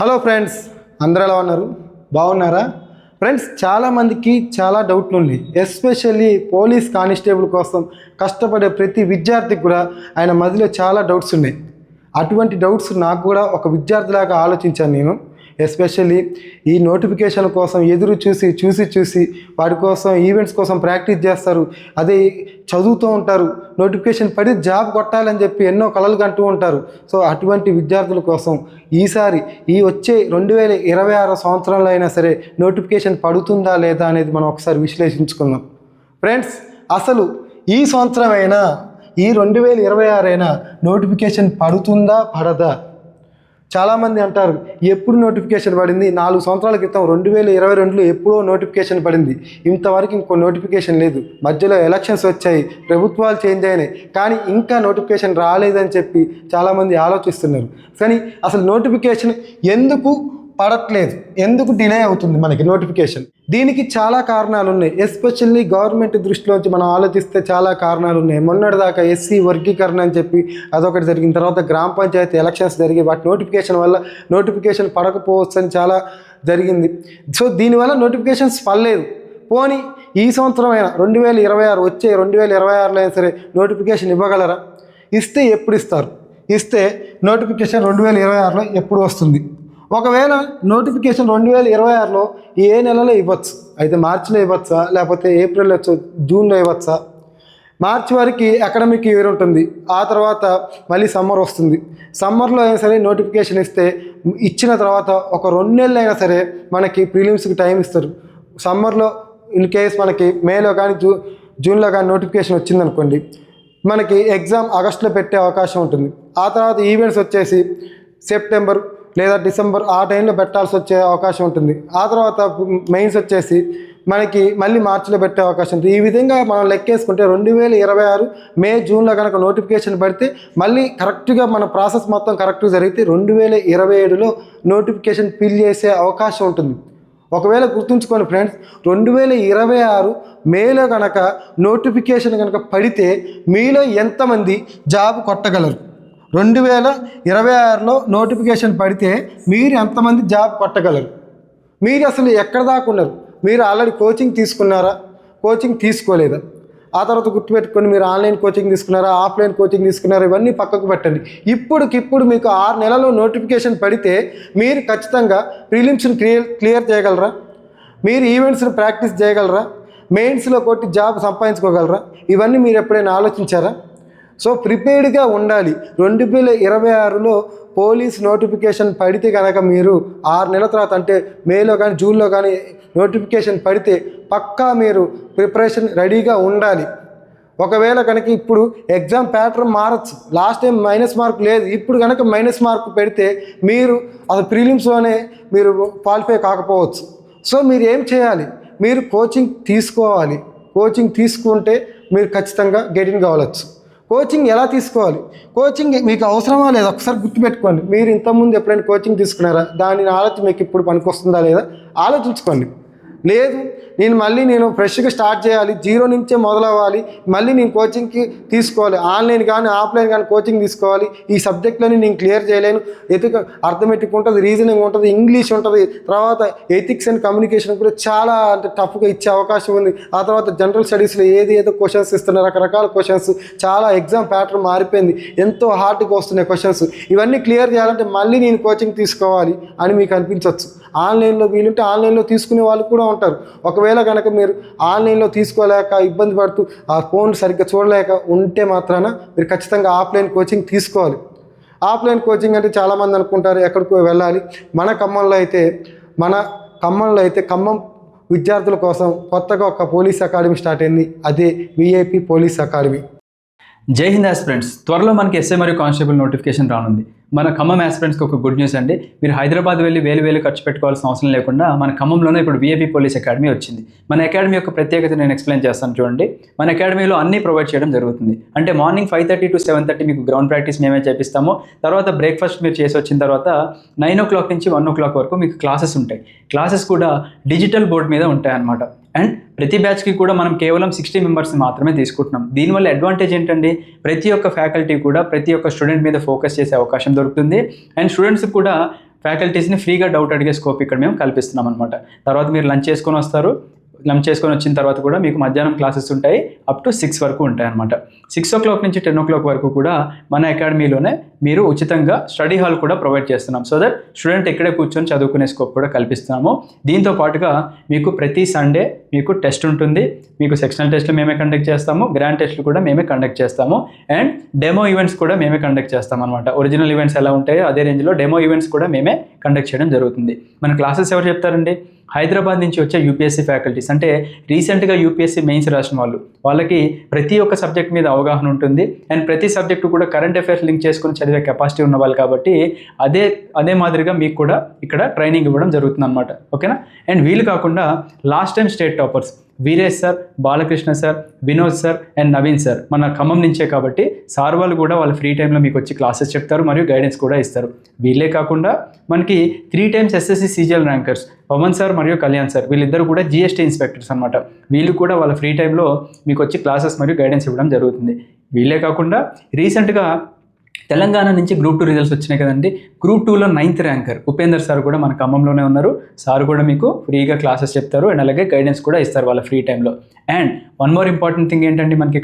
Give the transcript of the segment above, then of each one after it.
Hello friends అందరూ ఎలా ఉన్నారు? బాగున్నారా? ఫ్రెండ్స్ చాలామందికి చాలా డౌట్లు ఉన్నాయి ఎస్పెషల్లీ పోలీస్ కానిస్టేబుల్ కోసం కష్టపడే ప్రతి విద్యార్థికి కూడా ఆయన మదిలో చాలా డౌట్స్ ఉన్నాయి. అటువంటి డౌట్స్ నాకు కూడా ఒక విద్యార్థిలాగా ఆలోచించాను నేను. ఎస్పెషల్లీ ఈ నోటిఫికేషన్ కోసం ఎదురు చూసి చూసి చూసి వాటి కోసం ఈవెంట్స్ కోసం ప్రాక్టీస్ చేస్తారు. అదే చదువుతూ ఉంటారు. నోటిఫికేషన్ పడి జాబ్ కొట్టాలని చెప్పి ఎన్నో కళలు కంటూ ఉంటారు. సో అటువంటి విద్యార్థుల కోసం ఈసారి ఈ వచ్చే రెండు వేల ఇరవై ఆరో సంవత్సరంలో అయినా సరే నోటిఫికేషన్ పడుతుందా లేదా అనేది మనం ఒకసారి విశ్లేషించుకుందాం. ఫ్రెండ్స్ అసలు ఈ సంవత్సరం అయినా ఈ రెండు వేల ఇరవై ఆరు అయినా నోటిఫికేషన్ పడుతుందా పడదా? చాలామంది అంటారు ఎప్పుడు నోటిఫికేషన్ పడింది? నాలుగు సంవత్సరాల క్రితం రెండు వేల ఇరవై రెండులో ఎప్పుడో నోటిఫికేషన్ పడింది. ఇంతవరకు ఇంకో నోటిఫికేషన్ లేదు. మధ్యలో ఎలక్షన్స్ వచ్చాయి ప్రభుత్వాలు చేంజ్ అయినాయి కానీ ఇంకా నోటిఫికేషన్ రాలేదని చెప్పి చాలామంది ఆలోచిస్తున్నారు. కానీ అసలు నోటిఫికేషన్ ఎందుకు పడట్లేదు. ఎందుకు డిలే అవుతుంది మనకి నోటిఫికేషన్ దీనికి చాలా కారణాలు ఉన్నాయి. ఎస్పెషల్లీ గవర్నమెంట్ దృష్టిలోంచి మనం ఆలోచిస్తే చాలా కారణాలు ఉన్నాయి. మొన్నటిదాకా ఎస్సీ వర్గీకరణ అని చెప్పి అదొకటి జరిగిన తర్వాత గ్రామ పంచాయతీ ఎలక్షన్స్ జరిగి వాటి నోటిఫికేషన్ వల్ల నోటిఫికేషన్ పడకపోవచ్చు అని చాలా జరిగింది. సో దీనివల్ల నోటిఫికేషన్స్ పడలేదు. పోనీ ఈ సంవత్సరం అయినా రెండు వేల ఇరవై ఆరు వచ్చే రెండు వేల ఇరవై ఆరులో అయినా సరే నోటిఫికేషన్ ఇవ్వగలరా? ఇస్తే ఎప్పుడు ఇస్తారు? ఇస్తే నోటిఫికేషన్ రెండు వేల ఇరవై ఆరులో ఎప్పుడు వస్తుంది? ఒకవేళ నోటిఫికేషన్ రెండు వేల ఇరవై ఆరులో ఏ నెలలో ఇవ్వచ్చు. అయితే మార్చిలో ఇవ్వచ్చా? లేకపోతే ఏప్రిల్ ఇవ్వచ్చు? జూన్లో ఇవ్వచ్చా? మార్చి వరకు అకాడమిక్ ఇయర్ ఉంటుంది? ఆ తర్వాత మళ్ళీ సమ్మర్ వస్తుంది. సమ్మర్లో అయినా సరే నోటిఫికేషన్ ఇస్తే ఇచ్చిన తర్వాత ఒక రెండు నెలలు అయినా సరే మనకి ప్రిలిమ్స్కి టైం ఇస్తారు. సమ్మర్లో ఇన్ కేస్ మనకి మేలో కానీ జూ జూన్లో కానీ నోటిఫికేషన్ వచ్చిందనుకోండి మనకి ఎగ్జామ్ ఆగస్టులో పెట్టే అవకాశం ఉంటుంది. ఆ తర్వాత ఈవెంట్స్ వచ్చేసి సెప్టెంబర్ లేదా డిసెంబర్ ఆ టైంలో పెట్టాల్సి వచ్చే అవకాశం ఉంటుంది. ఆ తర్వాత మెయిన్స్ వచ్చేసి మనకి మళ్ళీ మార్చిలో పెట్టే అవకాశం ఉంటుంది. ఈ విధంగా మనం లెక్కేసుకుంటే రెండు వేల ఇరవై ఆరు మే జూన్లో కనుక నోటిఫికేషన్ పడితే మళ్ళీ కరెక్ట్గా మన ప్రాసెస్ మొత్తం కరెక్ట్గా జరిగితే రెండు వేల ఇరవై ఏడులో నోటిఫికేషన్ ఫిల్ చేసే అవకాశం ఉంటుంది. ఒకవేళ గుర్తుంచుకోండి ఫ్రెండ్స్ రెండు వేల ఇరవై ఆరు మేలో కనుక నోటిఫికేషన్ కనుక పడితే మీలో ఎంతమంది జాబ్ కొట్టగలరు? రెండు వేల ఇరవై ఆరులో నోటిఫికేషన్ పడితే మీరు ఎంతమంది జాబ్ కొట్టగలరు? మీరు అసలు ఎక్కడ దాకా ఉన్నారు? మీరు ఆల్రెడీ కోచింగ్ తీసుకున్నారా? కోచింగ్ తీసుకోలేదా? ఆ తర్వాత గుర్తుపెట్టుకొని మీరు ఆన్లైన్ కోచింగ్ తీసుకున్నారా? ఆఫ్లైన్ కోచింగ్ తీసుకున్నారా? ఇవన్నీ పక్కకు పెట్టండి. ఇప్పుడుకిప్పుడు మీకు ఆరు నెలల్లో నోటిఫికేషన్ పడితే మీరు ఖచ్చితంగా ప్రిలిమ్స్ని క్లియర్ క్లియర్ చేయగలరా? మీరు ఈవెంట్స్ని ప్రాక్టీస్ చేయగలరా? మెయిన్స్లో కొట్టి జాబ్ సంపాదించుకోగలరా? ఇవన్నీ మీరు ఎప్పుడైనా ఆలోచించారా? సో ప్రిపేర్డ్గా ఉండాలి. రెండు వేల ఇరవై ఆరులో పోలీస్ నోటిఫికేషన్ పడితే కనుక మీరు ఆరు నెలల తర్వాత అంటే మేలో కానీ జూన్లో కానీ నోటిఫికేషన్ పడితే పక్కా మీరు ప్రిపరేషన్ రెడీగా ఉండాలి. ఒకవేళ కనుక ఇప్పుడు ఎగ్జామ్ ప్యాటర్న్ మారచ్చు. లాస్ట్ టైం మైనస్ మార్క్ లేదు. ఇప్పుడు కనుక మైనస్ మార్క్ పెడితే మీరు అసలు ప్రీలిమ్స్లోనే మీరు క్వాలిఫై కాకపోవచ్చు. సో మీరు ఏం చేయాలి? మీరు కోచింగ్ తీసుకోవాలి. కోచింగ్ తీసుకుంటే మీరు ఖచ్చితంగా గెటిన్ కావచ్చు. కోచింగ్ ఎలా తీసుకోవాలి? కోచింగ్ మీకు అవసరమా లేదా? ఒకసారి గుర్తుపెట్టుకోండి. మీరు ఇంతకుముందు ఎప్పుడైనా కోచింగ్ తీసుకున్నారా? దాని ఆలోచన మీకు ఇప్పుడు పనికొస్తుందా లేదా? ఆలోచించుకోండి. లేదు నేను మళ్ళీ నేను ఫ్రెష్గా స్టార్ట్ చేయాలి జీరో నుంచే మొదలవ్వాలి మళ్ళీ నేను కోచింగ్కి తీసుకోవాలి ఆన్లైన్ కానీ ఆఫ్లైన్ కానీ కోచింగ్ తీసుకోవాలి ఈ సబ్జెక్ట్లని నేను క్లియర్ చేయలేను. ఎథిక్ అర్థమెటిక్ ఉంటుంది రీజనింగ్ ఉంటుంది ఇంగ్లీష్ ఉంటుంది తర్వాత ఎథిక్స్ అండ్ కమ్యూనికేషన్ కూడా చాలా అంటే టఫ్గా ఇచ్చే అవకాశం ఉంది. ఆ తర్వాత జనరల్ స్టడీస్లో ఏది ఏదో క్వశ్చన్స్ ఇస్తున్నారు రకరకాల క్వశ్చన్స్ చాలా ఎగ్జామ్ ప్యాటర్న్ మారిపోయింది ఎంతో హార్డ్గా వస్తున్నాయి క్వశ్చన్స్. ఇవన్నీ క్లియర్ చేయాలంటే మళ్ళీ నేను కోచింగ్ తీసుకోవాలి అని మీకు అనిపించవచ్చు ఆన్లైన్లో వీలుంటే ఆన్లైన్లో తీసుకునే వాళ్ళు కూడా ఉంటారు. ఒకవేళ కనుక మీరు ఆన్లైన్లో తీసుకోలేక ఇబ్బంది పడుతూ ఆ ఫోన్ సరిగ్గా చూడలేక ఉంటే మాత్రాన మీరు ఖచ్చితంగా ఆఫ్లైన్ కోచింగ్ తీసుకోవాలి. ఆఫ్లైన్ కోచింగ్ అంటే చాలామంది అనుకుంటారు ఎక్కడికో వెళ్ళాలి. మన ఖమ్మంలో అయితే మన ఖమ్మంలో అయితే ఖమ్మం విద్యార్థుల కోసం కొత్తగా ఒక పోలీస్ అకాడమీ స్టార్ట్ అయింది. అదే విఐపి పోలీస్ అకాడమీ. జై హింద్ ఆస్పిరెంట్స్ త్వరలో మనకి ఎస్ఏ మరియు కానిస్టేబుల్ నోటిఫికేషన్ రానుంది. మన ఖమ్మం ఆస్పిరెంట్స్కి ఒక గుడ్ న్యూస్ అండి. మీరు హైదరాబాద్ వెళ్ళి వేలు వేలు ఖర్చు పెట్టుకోవాల్సిన అవసరం లేకుండా మన ఖమ్మంలోనే ఇప్పుడు విఏపీ పోలీస్ అకాడమీ వచ్చింది. మన అకాడమీ యొక్క ప్రత్యేకత నేను ఎక్స్ప్లెయిన్ చేస్తాను చూడండి. మన అకాడమీలో అన్ని ప్రొవైడ్ చేయడం జరుగుతుంది. అంటే morning five thirty to seven thirty మీకు గ్రౌండ్ ప్రాక్టీస్ మేమే చేపిస్తాము. తర్వాత బ్రేక్ఫాస్ట్ మీరు చేసి వచ్చిన తర్వాత నైన్ ఓ క్లాక్ నుంచి వన్ ఓ క్లాక్ వరకు మీకు క్లాసెస్ ఉంటాయి. క్లాసెస్ కూడా డిజిటల్ బోర్డ్ మీద ఉంటాయన్నమాట. అండ్ ప్రతి బ్యాచ్కి కూడా మనం కేవలం సిక్స్టీ మెంబర్స్ని మాత్రమే తీసుకుంటున్నాం. దీనివల్ల అడ్వాంటేజ్ ఏంటండి ప్రతి ఒక్క ఫ్యాకల్టీ కూడా ప్రతి ఒక్క స్టూడెంట్ మీద ఫోకస్ చేసే అవకాశం దొరుకుతుంది. అండ్ స్టూడెంట్స్కి కూడా ఫ్యాకల్టీస్ని ఫ్రీగా డౌట్ అడిగే స్కోప్ ఇక్కడ మేము కల్పిస్తున్నాం అనమాట తర్వాత మీరు లంచ్ చేసుకొని వస్తారు. లంచ్ చేసుకొని వచ్చిన తర్వాత కూడా మీకు మధ్యాహ్నం క్లాసెస్ ఉంటాయి. అప్ టు సిక్స్ వరకు ఉంటాయి అనమాట సిక్స్ ఓ క్లాక్ నుంచి టెన్ ఓ క్లాక్ వరకు కూడా మన అకాడమీలోనే మీరు ఉచితంగా స్టడీ హాల్ కూడా ప్రొవైడ్ చేస్తున్నాం. సో దట్ స్టూడెంట్ ఇక్కడే కూర్చొని చదువుకునే స్కోప్ కూడా కల్పిస్తున్నాము. దీంతో పాటుగా మీకు ప్రతి సండే మీకు టెస్ట్ ఉంటుంది. మీకు సెక్షనల్ టెస్ట్లు మేమే కండక్ట్ చేస్తాము. గ్రాండ్ టెస్ట్లు కూడా మేమే కండక్ట్ చేస్తాము. అండ్ డెమో ఈవెంట్స్ కూడా మేమే కండక్ట్ చేస్తాం అనమాట ఒరిజినల్ ఈవెంట్స్ ఎలా ఉంటాయో అదే రేంజ్లో డెమో ఈవెంట్స్ కూడా మేమే కండక్ట్ చేయడం జరుగుతుంది. మన క్లాసెస్ ఎవరు చెప్తారండి? హైదరాబాద్ నుంచి వచ్చే యూపీఎస్సీ ఫ్యాకల్టీస్. అంటే రీసెంట్గా యూపీఎస్సీ మెయిన్స్ రాసిన వాళ్ళు. వాళ్ళకి ప్రతి ఒక్క సబ్జెక్ట్ మీద అవగాహన ఉంటుంది. అండ్ ప్రతి సబ్జెక్టు కూడా కరెంట్ అఫైర్స్ లింక్ చేసుకుని చదివే కెపాసిటీ ఉన్నవాళ్ళు కాబట్టి అదే అదే మాదిరిగా మీకు కూడా ఇక్కడ ట్రైనింగ్ ఇవ్వడం జరుగుతుంది అనమాట ఓకేనా? అండ్ వీళ్ళు కాకుండా last time state toppers. Veeresh sir Balakrishna sir Vinod sir and Naveen sir. మన ఖమ్మం నుంచే కాబట్టి సార్ వాళ్ళు కూడా వాళ్ళ ఫ్రీ టైంలో మీకు వచ్చి క్లాసెస్ చెప్తారు మరియు గైడెన్స్ కూడా ఇస్తారు. వీళ్ళే కాకుండా మనకి three times SSC CGL rankers Pavan sir మరియు కళ్యాణ్ సార్. వీళ్ళిద్దరు కూడా జిఎస్టీ ఇన్స్పెక్టర్స్ అనమాట వీళ్ళు కూడా వాళ్ళ ఫ్రీ టైంలో మీకు వచ్చి క్లాసెస్ మరియు గైడెన్స్ ఇవ్వడం జరుగుతుంది. వీళ్ళే కాకుండా రీసెంట్గా తెలంగాణ నుంచి గ్రూప్ టూ రిజల్ట్స్ వచ్చినాయి కదండి. గ్రూప్ టూలో నైన్త్ ర్యాంకర్ ఉపేందర్ సార్ కూడా మన ఖమ్మంలోనే ఉన్నారు. సార్ కూడా మీకు ఫ్రీగా క్లాసెస్ చెప్తారు అండ్ అలాగే గైడెన్స్ కూడా ఇస్తారు వాళ్ళ ఫ్రీ టైంలో and one more important thing ఏంటంటే మనకి?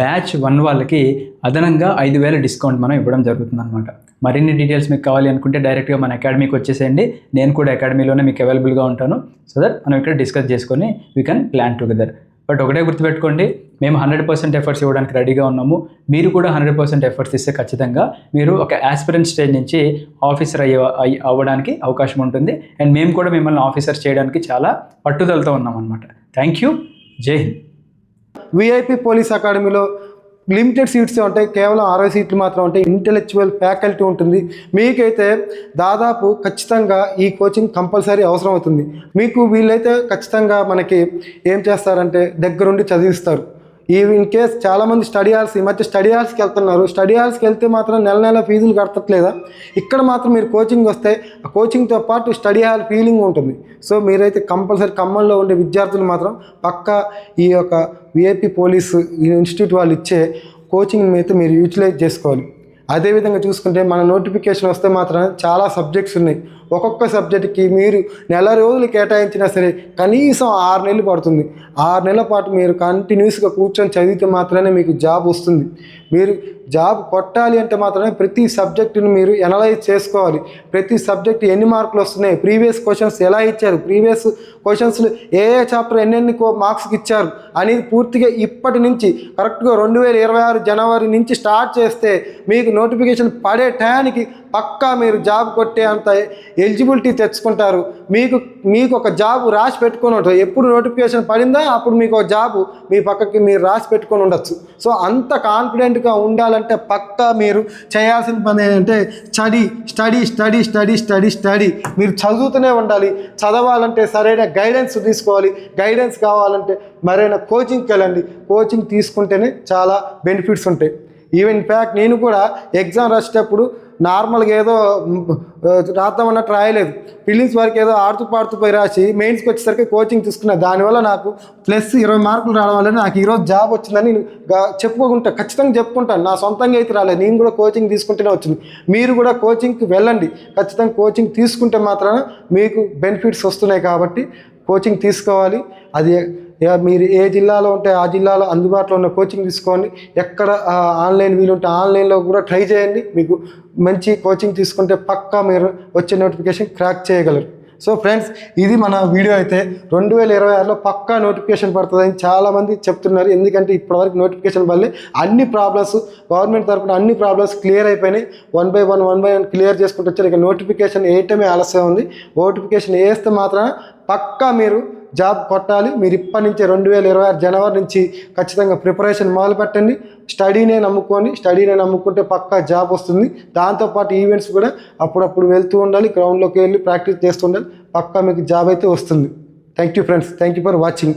బ్యాచ్ వన్ వాళ్ళకి అదనంగా ఐదు వేల డిస్కౌంట్ మనం ఇవ్వడం జరుగుతుంది అనమాట మరిన్ని డీటెయిల్స్ మీకు కావాలి అనుకుంటే డైరెక్ట్గా మన అకాడమీకి వచ్చేసేయండి. నేను కూడా అకాడమీలోనే మీకు అవైలబుల్గా ఉంటాను. సో దట్ మనం ఇక్కడ డిస్కస్ చేసుకొని we can plan together but ఒకటే గుర్తుపెట్టుకోండి మేము హండ్రెడ్ పర్సెంట్ ఎఫర్ట్స్ ఇవ్వడానికి రెడీగా ఉన్నాము. మీరు కూడా హండ్రెడ్ పర్సెంట్ ఎఫర్ట్స్ ఇస్తే ఖచ్చితంగా మీరు ఒక ఆస్పిరెంట్ స్టేజ్ నుంచి ఆఫీసర్ అయ్యే అయ్యి- అవ్వడానికి అవకాశం ఉంటుంది. అండ్ మేము కూడా మిమ్మల్ని ఆఫీసర్ చేయడానికి చాలా పట్టుదలతో ఉన్నాం అనమాట thank you Jai Hind VIP police అకాడమీలో లిమిటెడ్ సీట్స్ ఉంటాయి. కేవలం అరవై సీట్లు మాత్రం ఉంటాయి. ఇంటెలెక్చువల్ ఫ్యాకల్టీ ఉంటుంది. మీకైతే దాదాపు ఖచ్చితంగా ఈ కోచింగ్ కంపల్సరీ అవసరం అవుతుంది. మీకు వీళ్ళైతే ఖచ్చితంగా మనకి ఏం చేస్తారంటే దగ్గరుండి చదివిస్తారు. ఈ ఇన్ కేస్ చాలామంది స్టడీ హాల్స్ ఈ మధ్య స్టడీ హాల్స్కి వెళ్తున్నారు. స్టడీ హాల్స్కి వెళ్తే మాత్రం నెల నెల ఫీజులు కట్టట్లేదా? ఇక్కడ మాత్రం మీరు కోచింగ్ వస్తే ఆ కోచింగ్తో పాటు స్టడీ హాల్ ఫీలింగ్ ఉంటుంది. సో మీరైతే కంపల్సరీ ఖమ్మంలో ఉండే విద్యార్థులు మాత్రం పక్కా ఈ యొక్క విఐపి పోలీసు ఇన్స్టిట్యూట్ వాళ్ళు ఇచ్చే కోచింగ్ అయితే మీరు యూటిలైజ్ చేసుకోవాలి. అదేవిధంగా చూసుకుంటే మన నోటిఫికేషన్ వస్తే మాత్రం చాలా సబ్జెక్ట్స్ ఉన్నాయి. ఒక్కొక్క సబ్జెక్ట్కి మీరు నెల రోజులు కేటాయించినా సరే కనీసం ఆరు నెలలు పడుతుంది. ఆరు నెలల పాటు మీరు కంటిన్యూస్గా కూర్చొని చదివితే మాత్రమే మీకు జాబ్ వస్తుంది. మీరు జాబ్ కొట్టాలి అంటే మాత్రమే ప్రతి సబ్జెక్టును మీరు ఎనలైజ్ చేసుకోవాలి. ప్రతి సబ్జెక్ట్ ఎన్ని మార్కులు వస్తున్నాయి? ప్రీవియస్ క్వశ్చన్స్ ఎలా ఇచ్చారు? ప్రీవియస్ క్వశ్చన్స్లు ఏ ఏ చాప్టర్ ఎన్నెన్ని మార్క్స్కి ఇచ్చారు? అనేది పూర్తిగా ఇప్పటి నుంచి కరెక్ట్గా రెండు వేల ఇరవై ఆరు జనవరి నుంచి స్టార్ట్ చేస్తే మీకు నోటిఫికేషన్ పడే టయానికి పక్కా మీరు జాబ్ కొట్టే అంత ఎలిజిబిలిటీ తెచ్చుకుంటారు. మీకు మీకు ఒక జాబ్ రాసి పెట్టుకొని ఉంటారు ఎప్పుడు నోటిఫికేషన్ పడిందా అప్పుడు మీకు ఒక జాబ్ మీ పక్కకి మీరు రాసి పెట్టుకొని ఉండొచ్చు. సో అంత కాన్ఫిడెంట్గా ఉండాలంటే పక్కా మీరు చేయాల్సిన పని ఏంటంటే study study study study study study. మీరు చదువుతూనే ఉండాలి. చదవాలంటే సరైన గైడెన్స్ తీసుకోవాలి. గైడెన్స్ కావాలంటే మరైన కోచింగ్కి వెళ్ళండి. కోచింగ్ తీసుకుంటేనే చాలా బెనిఫిట్స్ ఉంటాయి. ఈవెన్ ఫ్యాక్ట్ నేను కూడా ఎగ్జామ్ రాసేటప్పుడు నార్మల్గా ఏదో మ్, ఆ, రాద్దామన్నట్టు రాయలేదు వరకు ఏదో ఆడుతూ పాడుతూ పోయి రాసి మెయిన్స్కి వచ్చేసరికి కోచింగ్ తీసుకున్నా దానివల్ల నాకు ప్లస్ ఇరవై మార్కులు రావడం వల్ల నాకు ఈరోజు జాబ్ వచ్చిందని నేను చెప్పుకుంటా ఖచ్చితంగా చెప్పుకుంటాను నా సొంతంగా అయితే రాలేదు. నేను కూడా కోచింగ్ తీసుకుంటేనే వచ్చింది. మీరు కూడా కోచింగ్కి వెళ్ళండి. ఖచ్చితంగా కోచింగ్ తీసుకుంటే మాత్రాన మీకు బెనిఫిట్స్ వస్తున్నాయి కాబట్టి కోచింగ్ తీసుకోవాలి. అది ఇక మీరు ఏ జిల్లాలో ఉంటే ఆ జిల్లాలో అందుబాటులో ఉన్న కోచింగ్ తీసుకోండి. ఎక్కడ ఆన్లైన్ వీలుంటే ఆన్లైన్లో కూడా ట్రై చేయండి. మీకు మంచి కోచింగ్ తీసుకుంటే పక్కా మీరు వచ్చే నోటిఫికేషన్ క్రాక్ చేయగలరు. సో ఫ్రెండ్స్ ఇది మన వీడియో అయితే. రెండు వేల ఇరవై ఆరులో పక్కా నోటిఫికేషన్ పడుతుందని చాలామంది చెప్తున్నారు. ఎందుకంటే ఇప్పటివరకు నోటిఫికేషన్ వల్లే అన్ని ప్రాబ్లమ్స్ గవర్నమెంట్ తరఫున అన్ని ప్రాబ్లమ్స్ క్లియర్ అయిపోయినాయి. One by one one by one clear చేసుకుంటూ వచ్చారు. ఇక నోటిఫికేషన్ వేయటమే ఆలస్యం ఉంది. నోటిఫికేషన్ వేస్తే మాత్రం పక్కా మీరు జాబ్ కొట్టాలి. మీరు ఇప్పటి నుంచి రెండు వేల ఇరవై ఆరు జనవరి నుంచి ఖచ్చితంగా ప్రిపరేషన్ మొదలు పెట్టండి స్టడీనే నమ్ముకోండి స్టడీనే నమ్ముకుంటే పక్కా జాబ్ వస్తుంది. దాంతోపాటు ఈవెంట్స్ కూడా అప్పుడప్పుడు వెళ్తూ ఉండాలి. గ్రౌండ్లోకి వెళ్ళి ప్రాక్టీస్ చేస్తూ ఉండాలి. పక్కా మీకు జాబ్ అయితే వస్తుంది. Thank you friends thank you for watching